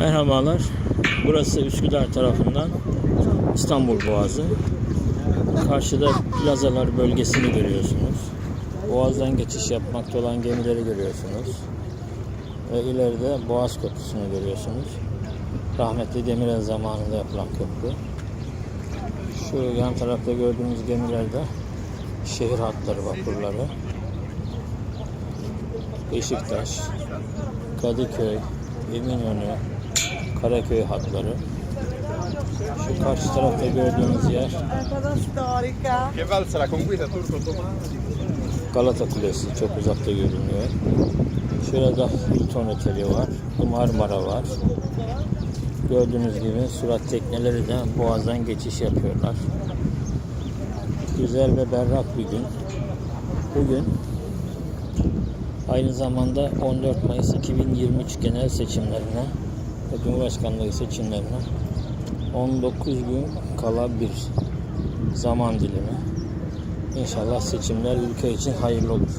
Merhabalar. Burası Üsküdar tarafından İstanbul Boğazı. Karşıda plazalar bölgesini görüyorsunuz. Boğazdan geçiş yapmakta olan gemileri görüyorsunuz. Ve ileride Boğaz Köprüsü'nü görüyorsunuz. Rahmetli Demirel zamanında yapılan köprü. Şu yan tarafta gördüğünüz gemilerde şehir hatları vapurları. Beşiktaş, Kadıköy, Eminönü, Karaköy hatları. Şu karşı tarafta gördüğünüz yer? Galata Kulesi çok uzakta görünüyor. Şurada Hilton Oteli var. Marmara var. Gördüğünüz gibi surat tekneleri de boğazdan geçiş yapıyorlar. Güzel ve berrak bir gün. Bugün aynı zamanda 14 Mayıs 2023 genel seçimlerine ve Cumhurbaşkanlığı seçimlerine 19 gün kala bir zaman dilimi. İnşallah seçimler ülke için hayırlı olur.